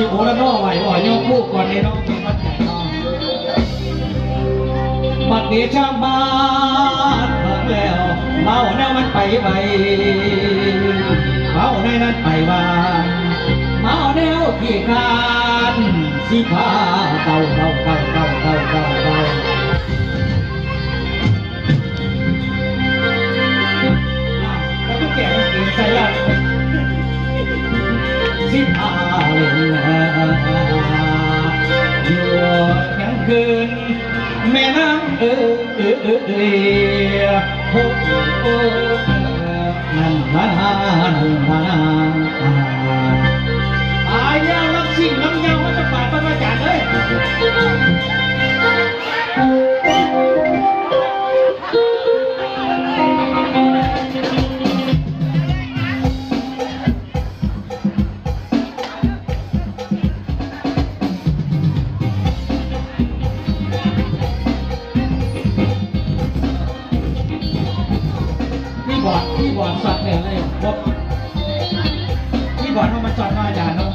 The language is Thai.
ิโอระนอไหวอ่อยยกู่ก่อนในน้องกินมัดแหญ่นองบัดนี้ชาวบ้านฟังแล้วเมาแนวมันไปไปเมาในนั้นไปว่าเมาแนวขี้คานสิพาเต่าเต่าเต่าเต่าเต่าเต่าเต่าแล้วก็แก่เก่งใจละสิพา คืนแม่น้ำเออยโอ้โอ้นั่นมานั่นมา บอร์ดสัตว์เยเลยบอกที่บอร์ดเขามันจอดมาอย่ารเนาะ